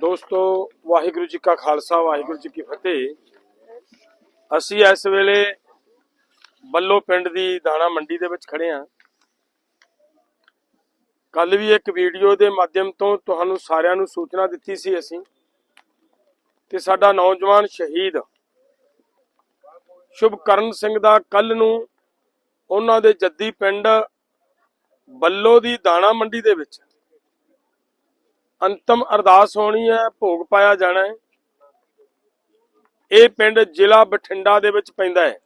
ਦੋਸਤੋ, ਵਾਹਿਗੁਰੂ ਜੀ ਕਾ ਖਾਲਸਾ, ਵਾਹਿਗੁਰੂ ਜੀ ਕੀ ਫਤਿਹ। ਅਸੀਂ ਇਸ ਵੇਲੇ ਬੱਲੋ ਪਿੰਡ ਦੀ ਦਾਣਾ ਮੰਡੀ ਦੇ ਵਿੱਚ ਖੜੇ ਹਾਂ। ਕੱਲ ਵੀ ਇੱਕ ਵੀਡੀਓ ਦੇ ਮਾਧਿਅਮ ਤੋਂ ਤੁਹਾਨੂੰ ਸਾਰਿਆਂ ਨੂੰ ਸੂਚਨਾ ਦਿੱਤੀ ਸੀ ਅਸੀਂ ਕਿ ਸਾਡਾ ਨੌਜਵਾਨ ਸ਼ਹੀਦ ਸ਼ੁਭਕਰਨ ਸਿੰਘ ਦਾ ਕੱਲ ਨੂੰ ਉਹਨਾਂ ਦੇ ਜੱਦੀ ਪਿੰਡ ਬੱਲੋ ਦੀ ਦਾਣਾ ਮੰਡੀ ਦੇ ਵਿੱਚ ਅੰਤਮ ਅਰਦਾਸ ਹੋਣੀ ਹੈ, ਭੋਗ ਪਾਇਆ ਜਾਣਾ ਹੈ। ਇਹ ਪਿੰਡ ਜ਼ਿਲ੍ਹਾ ਬਠਿੰਡਾ ਦੇ ਵਿੱਚ ਪੈਂਦਾ ਹੈ।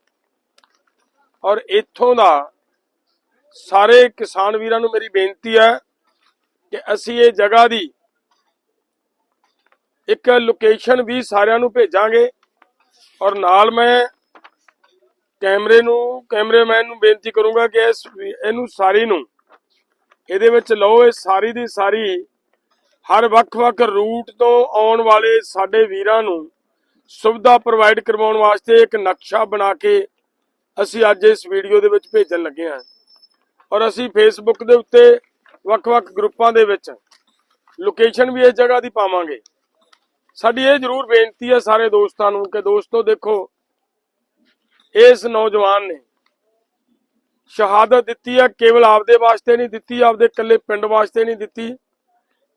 ਔਰ ਇੱਥੋਂ ਦਾ ਸਾਰੇ ਕਿਸਾਨ ਵੀਰਾਂ ਨੂੰ ਮੇਰੀ ਬੇਨਤੀ ਹੈ ਕਿ ਅਸੀਂ ਇਹ ਜਗ੍ਹਾ ਦੀ ਇੱਕ ਲੋਕੇਸ਼ਨ ਵੀ ਸਾਰਿਆਂ ਨੂੰ ਭੇਜਾਂਗੇ ਔਰ ਨਾਲ ਮੈਂ ਕੈਮਰੇ ਨੂੰ, ਕੈਮਰਾਮੈਨ ਨੂੰ ਬੇਨਤੀ ਕਰੂੰਗਾ ਕਿ ਇਸ ਇਹਨੂੰ ਸਾਰੀ ਨੂੰ, ਇਹਦੇ ਵਿੱਚ ਲਓ, ਇਹ ਸਾਰੀ ਦੀ ਸਾਰੀ ਹਰ ਵੱਖ-ਵੱਖ ਰੂਟ ਤੋਂ ਆਉਣ ਵਾਲੇ ਸਾਡੇ ਵੀਰਾਂ ਨੂੰ ਸੁਵਿਧਾ ਪ੍ਰੋਵਾਈਡ ਕਰਵਾਉਣ ਵਾਸਤੇ ਇੱਕ ਨਕਸ਼ਾ ਬਣਾ ਕੇ ਅਸੀਂ ਅੱਜ ਇਸ ਵੀਡੀਓ ਦੇ ਵਿੱਚ ਭੇਜਣ ਲੱਗੇ ਹਾਂ। ਔਰ ਅਸੀਂ ਫੇਸਬੁੱਕ ਦੇ ਉੱਤੇ ਵੱਖ-ਵੱਖ ਗਰੁੱਪਾਂ ਦੇ ਵਿੱਚ ਲੋਕੇਸ਼ਨ ਵੀ ਇਸ ਜਗ੍ਹਾ ਦੀ ਪਾਵਾਂਗੇ। ਸਾਡੀ ਇਹ ਜ਼ਰੂਰ ਬੇਨਤੀ ਹੈ ਸਾਰੇ ਦੋਸਤਾਂ ਨੂੰ ਕਿ ਦੋਸਤੋ ਦੇਖੋ, ਇਸ ਨੌਜਵਾਨ ਨੇ ਸ਼ਹਾਦਤ ਦਿੱਤੀ ਹੈ, ਕੇਵਲ ਆਪਦੇ ਵਾਸਤੇ ਨਹੀਂ ਦਿੱਤੀ, ਆਪਦੇ ਇਕੱਲੇ ਪਿੰਡ ਵਾਸਤੇ ਨਹੀਂ ਦਿੱਤੀ।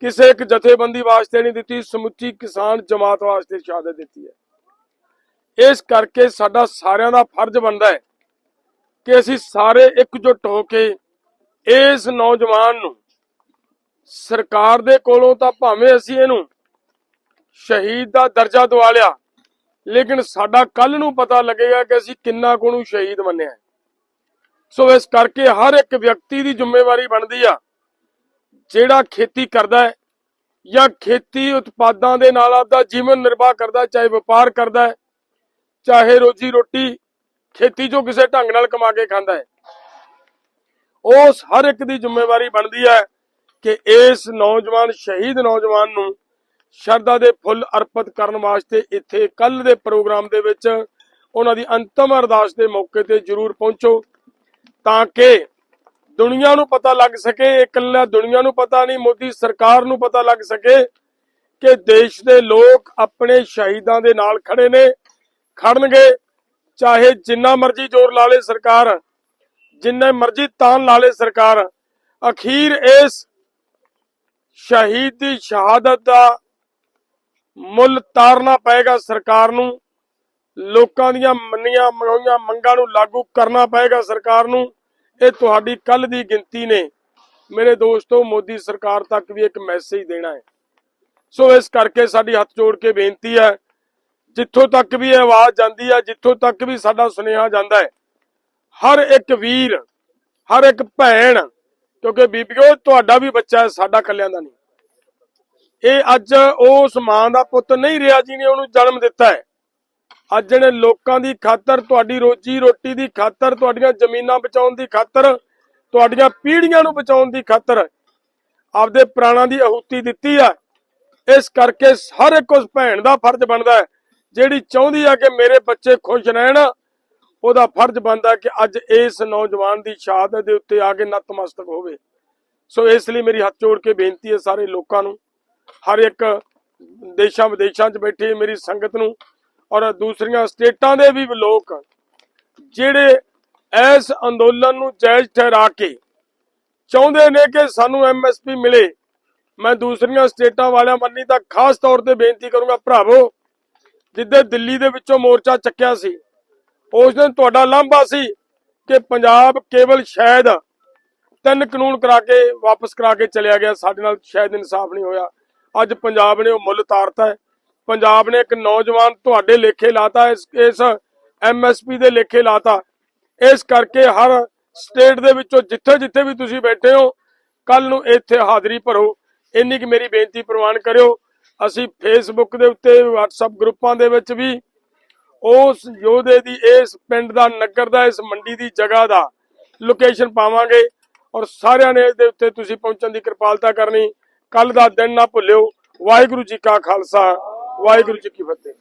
ਕਿਸੇ ਇੱਕ ਜਥੇਬੰਦੀ ਵਾਸਤੇ ਨਹੀਂ ਦਿੱਤੀ, ਸਮੁੱਚੀ ਕਿਸਾਨ ਜਮਾਤ ਵਾਸਤੇ ਸ਼ਹਾਦਤ ਦਿੱਤੀ ਹੈ। ਇਸ ਕਰਕੇ ਸਾਡਾ ਸਾਰਿਆਂ ਦਾ ਫਰਜ਼ ਬਣਦਾ ਹੈ ਕਿ ਅਸੀਂ ਸਾਰੇ ਇਕਜੁੱਟ ਹੋ ਕੇ ਇਸ ਨੌਜਵਾਨ ਨੂੰ ਸਰਕਾਰ ਦੇ ਕੋਲੋਂ ਤਾਂ ਭਾਵੇਂ ਅਸੀਂ ਇਹਨੂੰ ਸ਼ਹੀਦ ਦਾ ਦਰਜਾ ਦਵਾ ਲਿਆ, ਲੇਕਿਨ ਸਾਡਾ ਕੱਲ ਨੂੰ ਪਤਾ ਲੱਗੇਗਾ ਕਿ ਅਸੀਂ ਕਿੰਨਾ ਕੁ ਨੂੰ ਸ਼ਹੀਦ ਮੰਨਿਆ ਸੋ ਇਸ ਕਰਕੇ ਹਰ ਇੱਕ ਵਿਅਕਤੀ ਦੀ ਜ਼ਿੰਮੇਵਾਰੀ ਬਣਦੀ ਆ ਜਿਹੜਾ ਖੇਤੀ ਕਰਦਾ ਹੈ ਜਾਂ ਖੇਤੀ ਉਤਪਾਦਾਂ ਦੇ ਨਾਲ ਆਪਦਾ ਜੀਵਨ ਨਿਰਵਾਹ ਕਰਦਾ, ਚਾਹੇ ਵਪਾਰ ਕਰਦਾ ਹੈ, ਚਾਹੇ ਰੋਜੀ ਰੋਟੀ ਖੇਤੀ ਚੋਂ ਕਿਸੇ ਢੰਗ ਨਾਲ ਕਮਾ ਕੇ ਖਾਂਦਾ ਹੈ, ਉਸ ਹਰ ਇੱਕ ਦੀ ਜ਼ਿੰਮੇਵਾਰੀ ਬਣਦੀ ਹੈ ਕਿ ਇਸ ਨੌਜਵਾਨ, ਸ਼ਹੀਦ ਨੌਜਵਾਨ ਨੂੰ ਸ਼ਰਧਾ ਦੇ ਫੁੱਲ ਅਰਪਿਤ ਕਰਨ ਵਾਸਤੇ ਇੱਥੇ ਕੱਲ ਦੇ ਪ੍ਰੋਗਰਾਮ ਦੇ ਵਿੱਚ ਉਹਨਾਂ ਦੀ ਅੰਤਮ ਅਰਦਾਸ ਦੇ ਮੌਕੇ ਤੇ ਜਰੂਰ ਪਹੁੰਚੋ, ਤਾਂ ਕਿ ਦੁਨੀਆ ਨੂੰ ਪਤਾ ਲੱਗ ਸਕੇ, ਇਕੱਲਾ ਦੁਨੀਆ ਨੂੰ ਪਤਾ ਨਹੀਂ, ਮੋਦੀ ਸਰਕਾਰ ਨੂੰ ਪਤਾ ਲੱਗ ਸਕੇ ਕਿ ਦੇਸ਼ ਦੇ ਲੋਕ ਆਪਣੇ ਸ਼ਹੀਦਾਂ ਦੇ ਨਾਲ ਖੜੇ ਨੇ, ਖੜਨਗੇ, ਚਾਹੇ ਜਿੰਨਾ ਮਰਜ਼ੀ ਜ਼ੋਰ ਲਾ ਲੇ ਸਰਕਾਰ, ਜਿੰਨੇ ਮਰਜ਼ੀ ਤਾਨ ਲਾ ਲੇ ਸਰਕਾਰ। ਅਖੀਰ ਇਸ ਸ਼ਹੀਦ ਦੀ ਸ਼ਹਾਦਤ ਦਾ ਮੁੱਲ ਤਾਰਨਾ ਪਏਗਾ ਸਰਕਾਰ ਨੂੰ, ਲੋਕਾਂ ਦੀਆਂ ਮੰਨੀਆਂ, ਮੰਗਾਈਆਂ ਮੰਗਾਂ ਨੂੰ ਲਾਗੂ ਕਰਨਾ ਪਏਗਾ ਸਰਕਾਰ ਨੂੰ। ਇਹ ਤੁਹਾਡੀ ਕੱਲ ਦੀ ਗਿਣਤੀ ਨੇ। ਮੇਰੇ ਦੋਸਤੋ, ਮੋਦੀ ਸਰਕਾਰ ਤੱਕ ਵੀ ਇੱਕ ਮੈਸੇਜ ਦੇਣਾ ਹੈ। ਸੋ ਇਸ ਕਰਕੇ ਸਾਡੀ ਹੱਥ ਜੋੜ ਕੇ ਬੇਨਤੀ ਹੈ, ਜਿੱਥੋਂ ਤੱਕ ਵੀ ਇਹ ਆਵਾਜ਼ ਜਾਂਦੀ ਹੈ, ਜਿੱਥੋਂ ਤੱਕ ਵੀ ਸਾਡਾ ਸੁਨੇਹਾ ਜਾਂਦਾ ਹੈ, ਹਰ ਇੱਕ ਵੀਰ, ਹਰ ਇੱਕ ਭੈਣ, ਕਿਉਂਕਿ ਬੀਬੀਓ, ਤੁਹਾਡਾ ਵੀ ਬੱਚਾ ਹੈ, ਸਾਡਾ ਕੱਲਿਆਂ ਦਾ ਨਹੀਂ। ਇਹ ਅੱਜ ਉਸ ਮਾਂ ਦਾ ਪੁੱਤ ਨਹੀਂ ਰਿਹਾ ਜਿਹਨੇ ਉਹਨੂੰ ਜਨਮ ਦਿੱਤਾ ਹੈ। ਅੱਜ ਜਿਹੜੇ ਲੋਕਾਂ ਦੀ ਖਾਤਰ, ਤੁਹਾਡੀ ਰੋਜੀ ਰੋਟੀ ਦੀ ਖਾਤਰ, ਤੁਹਾਡੀਆਂ ਜ਼ਮੀਨਾਂ ਬਚਾਉਣ ਦੀ ਖਾਤਰ, ਤੁਹਾਡੀਆਂ ਪੀੜ੍ਹੀਆਂ ਨੂੰ ਬਚਾਉਣ ਦੀ ਖਾਤਰ ਆਪਦੇ ਪ੍ਰਾਣਾਂ ਦੀ ਆਹੂਤੀ ਦਿੱਤੀ ਆ। ਇਸ ਕਰਕੇ ਹਰ ਇੱਕ ਉਸ ਭੈਣ ਦਾ ਫਰਜ਼ ਬਣਦਾ ਜਿਹੜੀ ਚਾਹੁੰਦੀ ਆ ਕਿ ਮੇਰੇ ਬੱਚੇ ਖੁਸ਼ ਰਹਿਣ। ਉਹਦਾ ਫਰਜ਼ ਬਣਦਾ ਕਿ ਅੱਜ ਇਸ ਨੌਜਵਾਨ ਦੀ ਸ਼ਹਾਦਤ ਦੇ ਉੱਤੇ ਆ ਕੇ ਨਤਮਸਤਕ ਹੋਵੇ। ਸੋ ਇਸ ਲਈ ਮੇਰੀ ਹੱਥ ਜੋੜ ਕੇ ਬੇਨਤੀ ਹੈ ਸਾਰੇ ਲੋਕਾਂ ਨੂੰ, ਹਰ ਇੱਕ ਦੇਸ਼ਾਂ ਵਿਦੇਸ਼ਾਂ 'ਚ ਬੈਠੇ ਮੇਰੀ ਸੰਗਤ ਨੂੰ ਔਰ ਦੂਸਰੀਆਂ ਸਟੇਟਾਂ ਦੇ ਵੀ ਲੋਕ ਜਿਹੜੇ ਇਸ ਅੰਦੋਲਨ ਨੂੰ ਜਾਇਜ਼ ਠਹਿਰਾ ਕੇ ਚਾਹੁੰਦੇ ਨੇ ਕਿ ਸਾਨੂੰ ਐਮਐਸਪੀ ਮਿਲੇ। ਮੈਂ ਦੂਸਰੀਆਂ ਸਟੇਟਾਂ ਵਾਲਿਆਂ ਮੰਨੀ ਤਾਂ ਖਾਸ ਤੌਰ ਤੇ ਬੇਨਤੀ ਕਰੂੰਗਾ, ਭਰਾਵੋ, ਜਿੱਦੇ ਦਿੱਲੀ ਦੇ ਵਿੱਚੋਂ ਮੋਰਚਾ ਚੱਕਿਆ ਸੀ, ਉਸ ਦਿਨ ਤੁਹਾਡਾ ਲਾਂਭਾ ਸੀ ਕਿ ਪੰਜਾਬ ਕੇਵਲ ਸ਼ਾਇਦ ਤਿੰਨ ਕਾਨੂੰਨ ਕਰਾ ਕੇ ਵਾਪਸ ਕਰਾ ਕੇ ਚਲਿਆ ਗਿਆ। ਸਾਡੇ ਨਾਲ ਸ਼ਾਇਦ ਇਨਸਾਫ ਨਹੀਂ ਹੋਇਆ। ਅੱਜ ਪੰਜਾਬ ਨੇ ਉਹ ਮੁੱਲ ਤਾਰਤਾ ਹੈ। ਪੰਜਾਬ ਨੇ ਇੱਕ ਨੌਜਵਾਨ ਤੁਹਾਡੇ ਲੇਖੇ ਲਾਤਾ, ਇਸ ਇਸ ਐਮਐਸਪੀ ਦੇ ਲੇਖੇ ਲਾਤਾ। ਇਸ ਕਰਕੇ ਹਰ ਸਟੇਟ ਦੇ ਵਿੱਚੋਂ ਜਿੱਥੇ ਜਿੱਥੇ ਵੀ ਤੁਸੀਂ ਬੈਠੇ ਹੋ ਕੱਲ ਨੂੰ ਇੱਥੇ ਹਾਜ਼ਰੀ ਭਰੋ। ਇੰਨੀ ਕਿ ਮੇਰੀ ਬੇਨਤੀ ਪ੍ਰਵਾਨ ਕਰਿਓ। ਅਸੀਂ ਫੇਸਬੁੱਕ ਦੇ ਉੱਤੇ, WhatsApp ਗਰੁੱਪਾਂ ਦੇ ਵਿੱਚ ਵੀ ਉਸ ਯੋਧੇ ਦੀ, ਇਸ ਪਿੰਡ ਦਾ, ਨਗਰ ਦਾ, ਇਸ ਮੰਡੀ ਦੀ ਜਗ੍ਹਾ ਦਾ ਲੋਕੇਸ਼ਨ ਪਾਵਾਂਗੇ ਔਰ ਸਾਰਿਆਂ ਨੇ ਇਹਦੇ ਉੱਤੇ ਤੁਸੀਂ ਪਹੁੰਚਣ ਦੀ ਕਿਰਪਾਲਤਾ ਕਰਨੀ। ਕੱਲ ਦਾ ਦਿਨ ਨਾ ਭੁੱਲਿਓ। ਵਾਹਿਗੁਰੂ ਜੀ ਕਾ ਖਾਲਸਾ। ਵਾਹਿਗੁਰੂ ਜੀ ਕੀ ਫਤਿਹ।